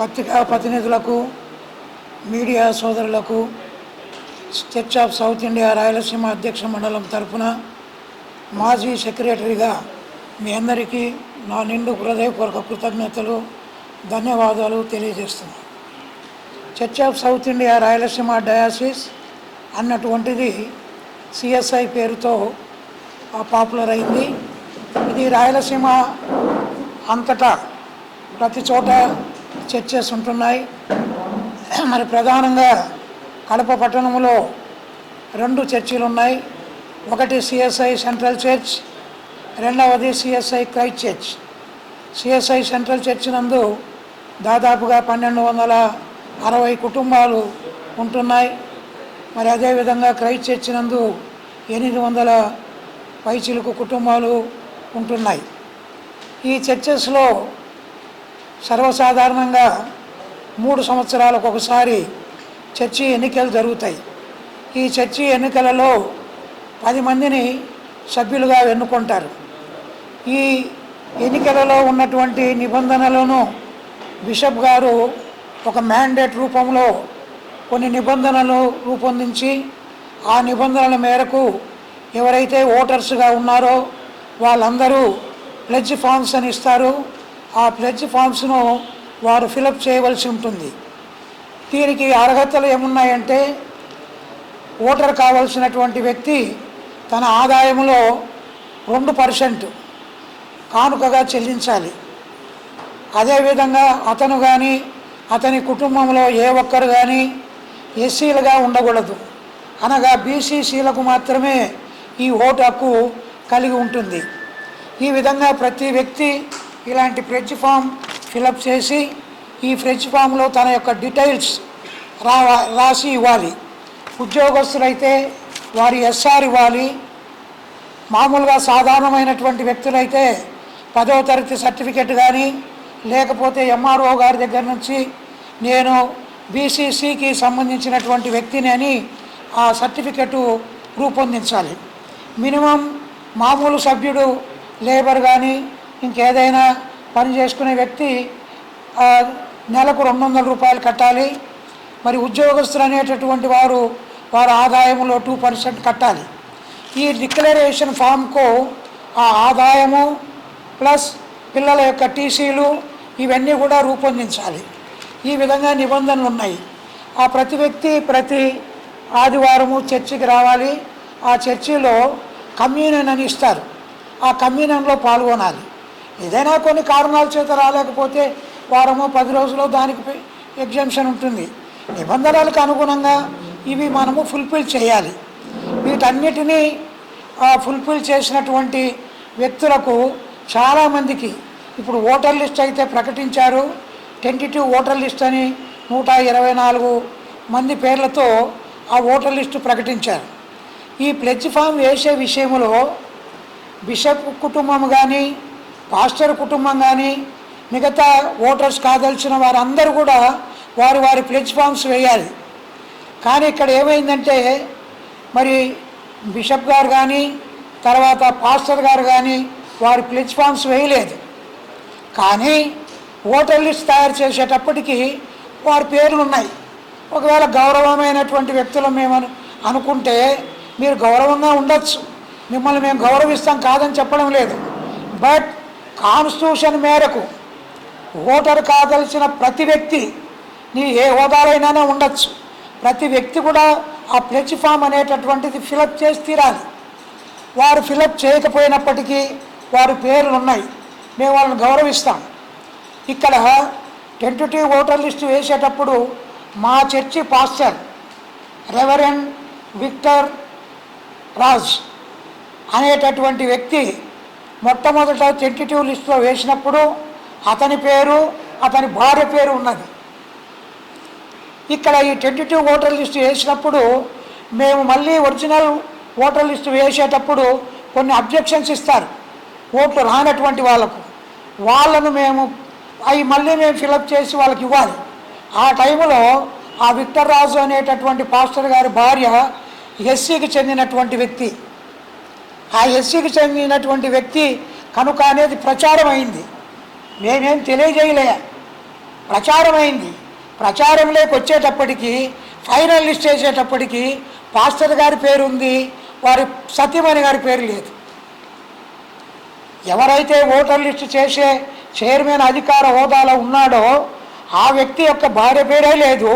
పత్రికా ప్రతినిధులకు మీడియా సోదరులకు Church of South India Rayalaseema అధ్యక్ష మండలం తరపున మాజీ సెక్రటరీగా మీ అందరికీ నా నిండు హృదయపూర్వక కృతజ్ఞతలు ధన్యవాదాలు తెలియజేస్తున్నాను. Church of South India Rayalaseema diocese అన్నటువంటిది సిఎస్ఐ పేరుతో పాపులర్ అయింది. ఇది రాయలసీమ అంతటా ప్రతి చోట చర్చెస్ ఉంటున్నాయి. మరి ప్రధానంగా కడప పట్టణంలో రెండు చర్చిలు ఉన్నాయి ఒకటి సిఎస్ఐ సెంట్రల్ చర్చ్ రెండవది CSI Christ church CSI central church నందు దాదాపుగా పన్నెండు వందల అరవై కుటుంబాలు ఉంటున్నాయి. మరి అదేవిధంగా క్రైస్ట్ చర్చ్ నందు ఎనిమిది వందల పైచిలుకు కుటుంబాలు ఉంటున్నాయి. ఈ చర్చెస్లో సర్వసాధారణంగా మూడు సంవత్సరాలకు ఒకసారి చర్చి ఎన్నికలు జరుగుతాయి. ఈ చర్చి ఎన్నికలలో పది మందిని సభ్యులుగా ఎన్నుకుంటారు. ఈ ఎన్నికలలో ఉన్నటువంటి నిబంధనలను బిషప్ గారు ఒక మ్యాండేట్ రూపంలో కొన్ని నిబంధనలు రూపొందించి ఆ నిబంధనల మేరకు ఎవరైతే ఓటర్స్గా ఉన్నారో వాళ్ళందరూ ప్లెడ్జ్ ఫామ్స్ అని ఇస్తారు. ఆ ప్లెడ్జ్ ఫామ్స్ను వారు ఫిలప్ చేయవలసి ఉంటుంది. దీనికి అర్హతలు ఏమున్నాయంటే ఓటర్ కావాల్సినటువంటి వ్యక్తి తన ఆదాయంలో రెండు పర్సెంట్ కానుకగా చెల్లించాలి. అదేవిధంగా అతను కానీ అతని కుటుంబంలో ఏ ఒక్కరు కానీ ఎస్సీలుగా ఉండకూడదు. అనగా బీసీసీలకు మాత్రమే ఈ ఓటు హక్కు కలిగి ఉంటుంది. ఈ విధంగా ప్రతి వ్యక్తి ఇలాంటి ఫ్రెజ్ ఫామ్ ఫిలప్ చేసి ఈ ఫ్రెజ్ ఫామ్లో తన యొక్క డీటెయిల్స్ రా రాసి ఇవ్వాలి. ఉద్యోగస్తులైతే వారి ఎస్ఆర్ ఇవ్వాలి. మామూలుగా సాధారణమైనటువంటి వ్యక్తులైతే పదో తరగతి సర్టిఫికెట్ కానీ లేకపోతే ఎంఆర్ఓ గారి దగ్గర నుంచి నేను బీసీసీకి సంబంధించినటువంటి వ్యక్తిని అని ఆ సర్టిఫికెటు రూపొందించాలి. మినిమం మామూలు సభ్యుడు లేబర్ కానీ ఇంకేదైనా పని చేసుకునే వ్యక్తి నెలకు రెండు వందల రూపాయలు కట్టాలి. మరి ఉద్యోగస్తులు అనేటటువంటి వారు వారి ఆదాయంలో టూ పర్సెంట్ కట్టాలి. ఈ డిక్లరేషన్ ఫామ్కు ఆ ఆదాయము ప్లస్ పిల్లల యొక్క టీసీలు ఇవన్నీ కూడా రూపొందించాలి. ఈ విధంగా నిబంధనలు ఉన్నాయి. ఆ ప్రతి వ్యక్తి ప్రతి ఆదివారము చర్చికి రావాలి. ఆ చర్చిలో కమ్యూనియన్ అని ఇస్తారు. ఆ కమ్యూనియన్లో పాల్గొనాలి. ఏదైనా కొన్ని కారణాల చేత రాలేకపోతే వారము పది రోజులు దానికి ఎగ్జామ్షన్ ఉంటుంది. నిబంధనలకు అనుగుణంగా ఇవి మనము ఫుల్ఫిల్ చేయాలి. వీటన్నిటినీ ఫుల్ఫిల్ చేసినటువంటి వ్యక్తులకు చాలామందికి ఇప్పుడు ఓటర్ లిస్ట్ అయితే ప్రకటించారు. టెంటిటివ్ ఓటర్ లిస్ట్ అని నూట ఇరవై నాలుగు మంది పేర్లతో ఆ ఓటర్ లిస్టు ప్రకటించారు. ఈ ప్లెడ్జ్ ఫామ్ వేసే విషయంలో బిషప్ కుటుంబం కానీ పాస్టర్ కుటుంబం కానీ మిగతా ఓటర్స్ కాదలిచిన వారందరూ కూడా వారు వారి ప్లెజ్ ఫామ్స్ వేయాలి. కానీ ఇక్కడ ఏమైందంటే మరి బిషప్ గారు కానీ తర్వాత పాస్టర్ గారు కానీ వారి ప్లెజ్ ఫామ్స్ వేయలేదు. కానీ ఓటర్ లిస్ట్ తయారు చేసేటప్పటికీ వారి పేర్లు ఉన్నాయి ఒకవేళ గౌరవమైనటువంటి వ్యక్తులు మేము అనుకుంటే మీరు గౌరవంగా ఉండొచ్చు. మిమ్మల్ని మేము గౌరవిస్తాం కాదని చెప్పడం లేదు. బట్ కాన్స్టిట్యూషన్ మేరకు ఓటర్ కాదలిసిన ప్రతి వ్యక్తి నీ ఏ హోదాలైనానే ఉండొచ్చు. ప్రతి వ్యక్తి కూడా ఆ ప్లెచ్ ఫామ్ అనేటటువంటిది ఫిలప్ చేసి తీరాలి. వారు ఫిలప్ చేయకపోయినప్పటికీ వారి పేర్లు ఉన్నాయి. మేము వాళ్ళని గౌరవిస్తాం. ఇక్కడ టెంటేటివ్ ఓటర్ లిస్టు వేసేటప్పుడు మా church pastor reverend Victor Raj అనేటటువంటి వ్యక్తి మొట్టమొదట టెంటిటివ్ లిస్టులో వేసినప్పుడు అతని పేరు అతని భార్య పేరు ఉన్నది. ఇక్కడ ఈ టెంటిటివ్ ఓటర్ లిస్ట్ వేసినప్పుడు మేము మళ్ళీ ఒరిజినల్ ఓటర్ లిస్ట్ వేసేటప్పుడు కొన్ని అబ్జెక్షన్స్ ఇస్తారు. ఓట్లు రానటువంటి వాళ్ళకు. వాళ్ళను మేము అవి మళ్ళీ మేము ఫిలప్ చేసి వాళ్ళకి ఇవ్వాలి. ఆ టైంలో ఆ విక్టర్ రాజు అనేటటువంటి పాస్టర్ గారి భార్య ఎస్సీకి చెందినటువంటి వ్యక్తి. ఆ ఎస్సీకి చెందినటువంటి వ్యక్తి కనుక అనేది ప్రచారం అయింది మేమేం తెలియజేయలే. ప్రచారం అయింది ప్రచారంలోకి వచ్చేటప్పటికి ఫైనల్ లిస్ట్ చేసేటప్పటికి పాస్టర్ గారి పేరు ఉంది వారి సత్యమణి గారి పేరు లేదు. ఎవరైతే ఓటర్ లిస్టు చేసే చైర్మన్ అధికార హోదాలో ఉన్నాడో ఆ వ్యక్తి యొక్క భార్య పేరే లేదు.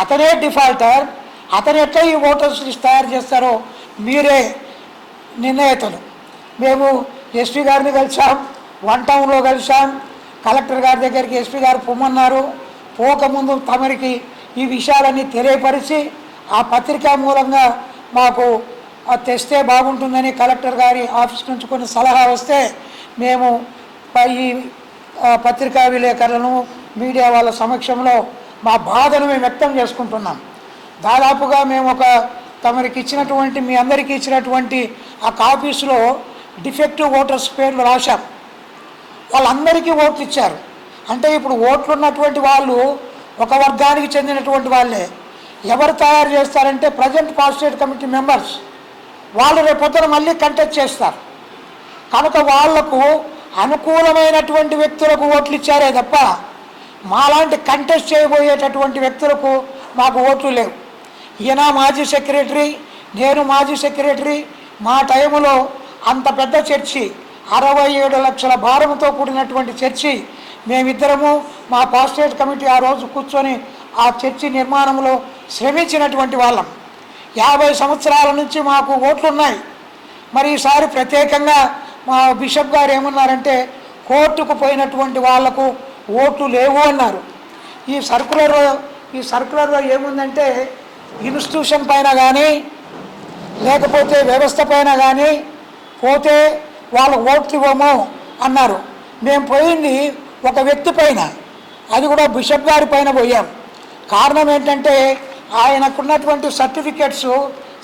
అతనే డిఫాల్టర్. అతను ఎట్లా ఈ ఓటర్స్ లిస్ట్ తయారు చేస్తారో మీరే నిర్ణేతలు మేము ఎస్పీ గారిని కలిసాం వన్ టౌన్లో కలిసాం కలెక్టర్ గారి దగ్గరికి ఎస్పీ గారు పొమ్మన్నారు. పోకముందు తమరికి ఈ విషయాలన్నీ తెలియపరిచి ఆ పత్రికా మూలంగా మాకు తెస్తే బాగుంటుందని కలెక్టర్ గారి ఆఫీస్ నుంచి కొన్ని సలహా వస్తే మేము ఈ పత్రికా విలేకరులను మీడియా వాళ్ళ సమక్షంలో మా బాధను మేము వ్యక్తం చేసుకుంటున్నాం. దాదాపుగా మేము ఒక తమరికి ఇచ్చినటువంటి మీ అందరికీ ఇచ్చినటువంటి ఆ కాపీస్లో డిఫెక్టివ్ ఓటర్స్ పేర్లు రాశాం వాళ్ళందరికీ ఓట్లు ఇచ్చారు. అంటే ఇప్పుడు ఓట్లు ఉన్నటువంటి వాళ్ళు ఒక వర్గానికి చెందినటువంటి వాళ్ళే. ఎవరు తయారు చేస్తారంటే ప్రజెంట్ పాస్టేట్ కమిటీ మెంబర్స్. వాళ్ళు రేపొద్దున మళ్ళీ కంటెస్ట్ చేస్తారు. కనుక వాళ్ళకు అనుకూలమైనటువంటి వ్యక్తులకు ఓట్లు ఇచ్చారే తప్ప మాలాంటి కంటెస్ట్ చేయబోయేటటువంటి వ్యక్తులకు మాకు ఓట్లు లేవు. ఈయన మాజీ సెక్రటరీ నేను మాజీ సెక్రటరీ. మా టైములో అంత పెద్ద చర్చి అరవై ఏడు లక్షల భారంతో కూడినటువంటి చర్చి మేమిద్దరము మా పాస్టేట్ కమిటీ ఆ రోజు కూర్చొని ఆ చర్చి నిర్మాణంలో శ్రమించినటువంటి వాళ్ళం. యాభై సంవత్సరాల నుంచి మాకు ఓట్లు ఉన్నాయి మరి ఈసారి ప్రత్యేకంగా మా బిషప్ గారు ఏమన్నారంటే కోర్టుకు పోయినటువంటి వాళ్ళకు ఓట్లు లేవు అన్నారు. ఈ సర్కులర్ ఈ సర్కులర్లో ఏముందంటే ఇన్స్టిట్యూషన్ పైన కానీ లేకపోతే వ్యవస్థ పైన కానీ పోతే వాళ్ళకు ఓట్లు ఇవ్వము అన్నారు. మేము పోయింది ఒక వ్యక్తి పైన అది కూడా బిషప్ గారి పైన పోయాం. కారణం ఏంటంటే ఆయనకున్నటువంటి సర్టిఫికెట్స్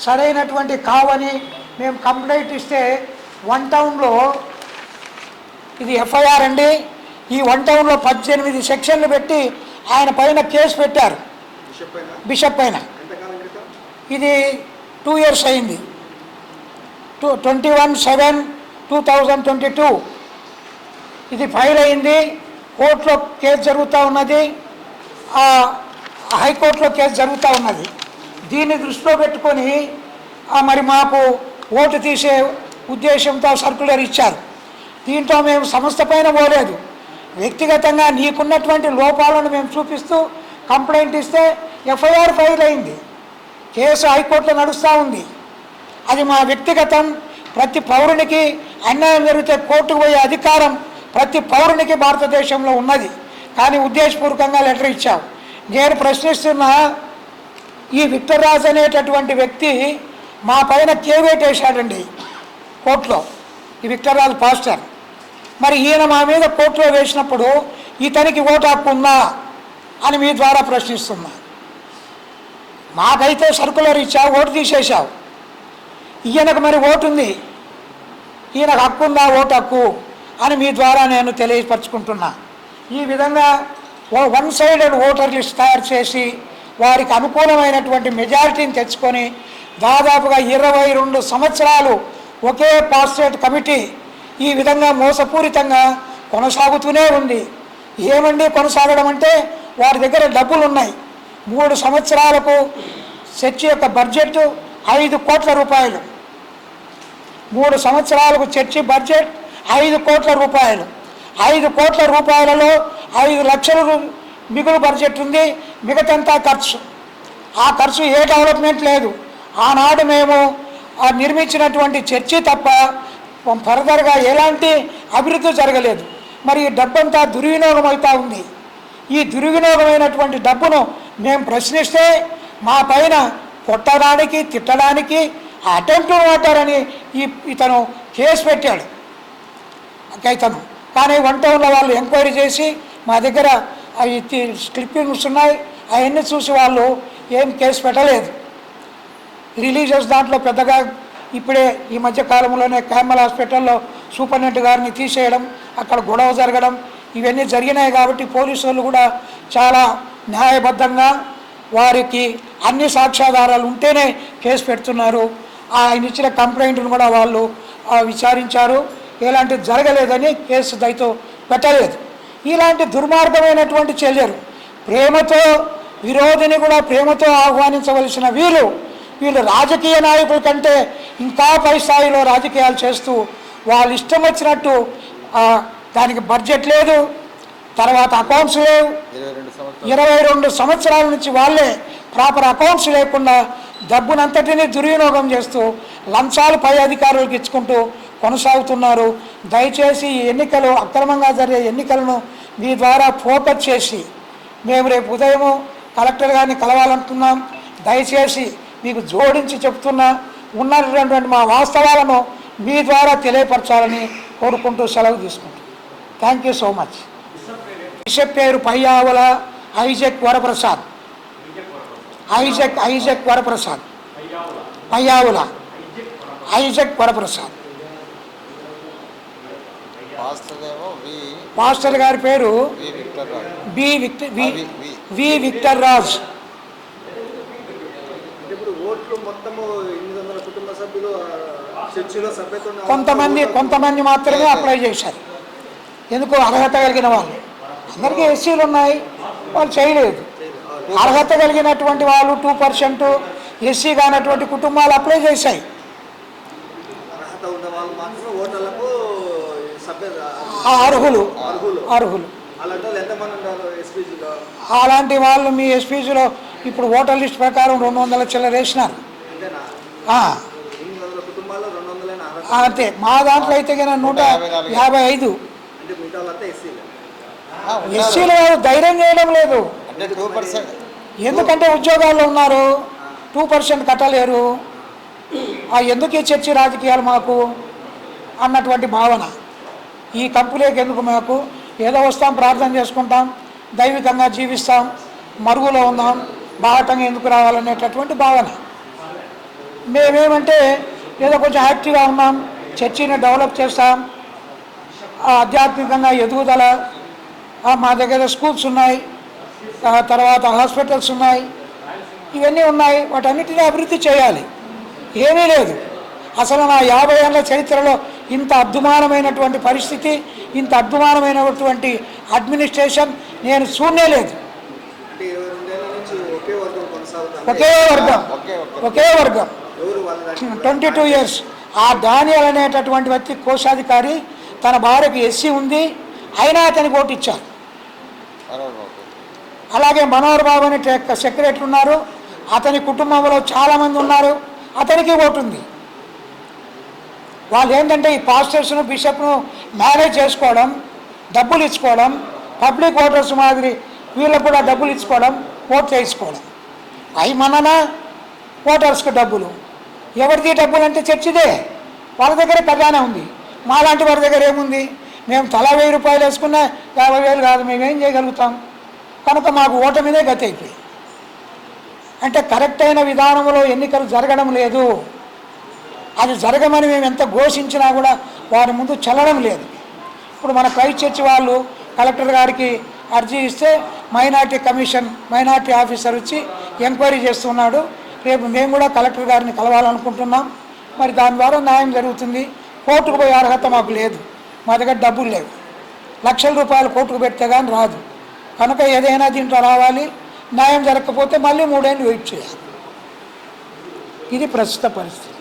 సరైనటువంటి కావని మేము కంప్లైంట్ ఇస్తే వన్ టౌన్లో ఇది ఎఫ్ఐఆర్ అండి. ఈ వన్ టౌన్లో పద్దెనిమిది సెక్షన్లు పెట్టి ఆయన పైన కేసు పెట్టారు. బిషప్ పైన బిషప్ పైన ఎంతకాలం క్రితం ఇది టూ ఇయర్స్ అయింది. Two twenty one seven two thousand twenty two ఇది ఫైల్ అయింది. కోర్టులో కేసు జరుగుతూ ఉన్నది. ఆ, హైకోర్టులో కేసు జరుగుతూ ఉన్నది. దీన్ని దృష్టిలో పెట్టుకొని మరి మాకు ఓటు తీసే ఉద్దేశంతో సర్కులర్ ఇచ్చారు. దీంట్లో మేము సంస్థ పైన పోలేదు. వ్యక్తిగతంగా నీకున్నటువంటి లోపాలను మేము చూపిస్తూ కంప్లైంట్ ఇస్తే ఎఫ్ఐఆర్ ఫైల్ అయింది. కేసు హైకోర్టులో నడుస్తూ ఉంది. అది మా వ్యక్తిగతం. ప్రతి పౌరునికి అన్యాయం జరిగితే కోర్టుకు పోయే అధికారం ప్రతి పౌరునికి భారతదేశంలో ఉన్నది. కానీ ఉద్దేశపూర్వకంగా లెటర్ ఇచ్చాం. నేను ప్రశ్నిస్తున్నా ఈ విక్టర్ రాజ్ అనేటటువంటి వ్యక్తి మా పైన కేవేట్ వేశాడండి కోర్టులో. ఈ విక్టర్ రాజ్ పాస్టర్. మరి ఈయన మా మీద కోర్టులో వేసినప్పుడు ఇతనికి ఓటు హక్కు ఉందా అని మీ ద్వారా ప్రశ్నిస్తున్నా. మాకైతే సర్కులర్ ఇచ్చావు ఓటు తీసేశావు. ఈయనకు మరి ఓటు ఉంది ఈయనకు హక్కు ఉందా ఓటు హక్కు అని మీ ద్వారా నేను తెలియపరచుకుంటున్నా. ఈ విధంగా ఓ వన్ సైడెడ్ ఓటర్ లిస్ట్ తయారు చేసి వారికి అనుకూలమైనటువంటి మెజారిటీని తెచ్చుకొని దాదాపుగా ఇరవై రెండు సంవత్సరాలు ఒకే పాస్టేట్ కమిటీ ఈ విధంగా మోసపూరితంగా కొనసాగుతూనే ఉంది. ఏమండి కొనసాగడం అంటే వారి దగ్గర డబ్బులు ఉన్నాయి మూడు సంవత్సరాలకు చర్చి యొక్క బడ్జెట్ ఐదు కోట్ల రూపాయలు. మూడు సంవత్సరాలకు చర్చి బడ్జెట్ ఐదు కోట్ల రూపాయలు. ఐదు కోట్ల రూపాయలలో ఐదు లక్షలు మిగులు బడ్జెట్ ఉంది మిగతంతా ఖర్చు. ఆ ఖర్చు ఏ డెవలప్మెంట్ లేదు. ఆనాడు మేము ఆ నిర్మించినటువంటి చర్చి తప్ప ఫర్దర్గా ఎలాంటి అభివృద్ధి జరగలేదు. మరి ఈ డబ్బంతా దుర్వినియోగం అవుతా ఉంది. ఈ దుర్వినియోగమైనటువంటి డబ్బును మేము ప్రశ్నిస్తే మా పైన కొట్టడానికి తిట్టడానికి అటెంప్ట్ వాటారని ఈ ఇతను కేసు పెట్టాడు. ఇతను కానీ వన్ ఉన్న వాళ్ళు ఎంక్వైరీ చేసి మా దగ్గర అవి క్లిప్పింగ్స్ ఉన్నాయి అవన్నీ చూసి వాళ్ళు ఏం కేసు పెట్టలేదు. రిలీజియస్ దాంట్లో పెద్దగా ఇప్పుడే ఈ మధ్య కాలంలోనే క్యామల్ హాస్పిటల్లో సూపరింటెండెంట్ గారిని తీసేయడం అక్కడ గొడవ జరగడం ఇవన్నీ జరిగినాయి కాబట్టి పోలీసు వాళ్ళు కూడా చాలా న్యాయబద్ధంగా వారికి అన్ని సాక్ష్యాధారాలు ఉంటేనే కేసు పెడుతున్నారు. ఆయన ఇచ్చిన కంప్లైంట్ను కూడా వాళ్ళు విచారించారు. ఎలాంటిది జరగలేదని కేసు దయతో పెట్టలేదు. ఇలాంటి దుర్మార్గమైనటువంటి చర్యలు ప్రేమతో విరోధిని కూడా ప్రేమతో ఆహ్వానించవలసిన వీరు వీళ్ళు రాజకీయ నాయకుల కంటే ఇంకా పై స్థాయిలో రాజకీయాలు చేస్తూ వాళ్ళు ఇష్టం వచ్చినట్టు దానికి బడ్జెట్ లేదు. తర్వాత అకౌంట్స్ లేవు. ఇరవై రెండు సంవత్సరాలు. నుంచి వాళ్ళే ప్రాపర్ అకౌంట్స్ లేకుండా డబ్బునంతటినీ దుర్వినియోగం చేస్తూ లంచాలు పై అధికారులకు ఇచ్చుకుంటూ కొనసాగుతున్నారు. దయచేసి ఈ ఎన్నికలు అక్రమంగా జరిగే ఎన్నికలను మీ ద్వారా ఫోకస్ చేసి మేము రేపు ఉదయం కలెక్టర్ గారిని కలవాలంటున్నాం. దయచేసి మీకు జోడించి చెప్తున్నా ఉన్నటువంటి మా వాస్తవాలను మీ ద్వారా తెలియపరచాలని కోరుకుంటూ సెలవు తీసుకుంటాం thank you so much bishop పేరు Payyavula Isaac Varaprasad. Isaac Isaac Varaprasad. Payyavula Isaac Varaprasad. Pastor ఏమో వి. మాస్టర్ గారి పేరు V Victor Rao B V Victor Raj కొంతమంది కొంతమంది మాత్రమే అప్లై చేశారు. ఎందుకు అర్హత కలిగిన వాళ్ళు. అందరికీ ఎస్సీలు ఉన్నాయి వాళ్ళు చేయలేదు. అర్హత కలిగినటువంటి వాళ్ళు టూ పర్సెంట్ ఎస్సీ కానటువంటి కుటుంబాలు అప్లై చేశాయి. అర్హులు. అర్హులు. అలాంటి వాళ్ళు ఎస్పీజీలో? మీ ఎస్పీసీలో ఇప్పుడు ఓటర్ లిస్ట్ ప్రకారం రెండు వందల చిల్లర వేసినారు. అంతే. మా దాంట్లో అయితే కనుక నూట యాభై ఐదు. ఎస్సీలు. ఎస్సీలు ధైర్యం చేయడం లేదు. ఎందుకంటే ఉద్యోగాల్లో ఉన్నారు? టూ పర్సెంట్ కట్టలేరు. ఆ ఎందుకు ఈ చర్చి రాజకీయాలు మాకు? అన్నటువంటి భావన. ఈ కంపులోకి ఎందుకు మాకు? ఏదో వస్తాం ప్రార్థన చేసుకుంటాం దైవికంగా జీవిస్తాం మరుగులో ఉందాం బాహటంగా ఎందుకు రావాలనేటటువంటి భావన. మేమేమంటే ఏదో కొంచెం యాక్టివ్గా ఉన్నాం చర్చిని డెవలప్ చేస్తాం ఆధ్యాత్మికంగా ఎదుగుదల మా దగ్గర స్కూల్స్ ఉన్నాయి తర్వాత హాస్పిటల్స్ ఉన్నాయి. ఇవన్నీ ఉన్నాయి వాటన్నిటిని అభివృద్ధి చేయాలి. ఏమీ లేదు. అసలు నా యాభై ఏళ్ళ చరిత్రలో ఇంత అద్భుమానమైనటువంటి పరిస్థితి ఇంత అద్భుమానమైనటువంటి అడ్మినిస్ట్రేషన్ నేను చూడనే లేదు. ఒకే వర్గం ఒకే వర్గం. Twenty two years. ఆ డానియల్ అనేటటువంటి వ్యక్తి కోశాధికారి తన భార్యకు ఎస్సీ ఉంది. అయినా అతనికి ఓటు ఇచ్చారు. అలాగే మనోహర్ బాబు అని సెక్రటరీ ఉన్నారు. అతని కుటుంబంలో చాలామంది ఉన్నారు. అతనికి ఓటు ఉంది. వాళ్ళు ఏంటంటే ఈ పాస్టర్స్ను బిషప్ను మేనేజ్ చేసుకోవడం డబ్బులు ఇచ్చుకోవడం పబ్లిక్ ఓటర్స్ మాదిరి వీళ్ళకు కూడా డబ్బులు ఇచ్చుకోవడం ఓట్ వేసుకోవడం అవి మనన? ఓటర్స్కి డబ్బులు. ఎవరిది డబ్బులు అంటే చర్చిదే. వాళ్ళ దగ్గర ఖజానా ఉంది. మాలాంటి వారి దగ్గర ఏముంది? మేము తలా వెయ్యి రూపాయలు వేసుకున్నా యాభై వేలు కాదు మేమేం చేయగలుగుతాం? కనుక మాకు ఓటమిదే గతి అయిపోయింది. అంటే కరెక్ట్ అయిన విధానంలో ఎన్నికలు జరగడం లేదు. అది జరగమని మేము ఎంత ఘోషించినా కూడా వారి ముందు చల్లడం లేదు. ఇప్పుడు మన క్రైస్ట్ చర్చి వాళ్ళు కలెక్టర్ గారికి అర్జీ ఇస్తే మైనార్టీ కమిషన్ మైనార్టీ ఆఫీసర్ వచ్చి ఎంక్వైరీ చేస్తున్నాడు. రేపు మేము కూడా కలెక్టర్ గారిని కలవాలనుకుంటున్నాం. మరి దాని ద్వారా న్యాయం జరుగుతుంది. కోర్టుకు పోయే అర్హత మాకు లేదు. మా దగ్గర డబ్బులు లేవు. లక్షల రూపాయలు కోర్టుకు పెడితే కానీ రాదు. కనుక ఏదైనా దీంట్లో రావాలి న్యాయం జరగకపోతే మళ్ళీ మూడేళ్ళు వెయిట్ చేయాలి. ఇది ప్రస్తుత పరిస్థితి.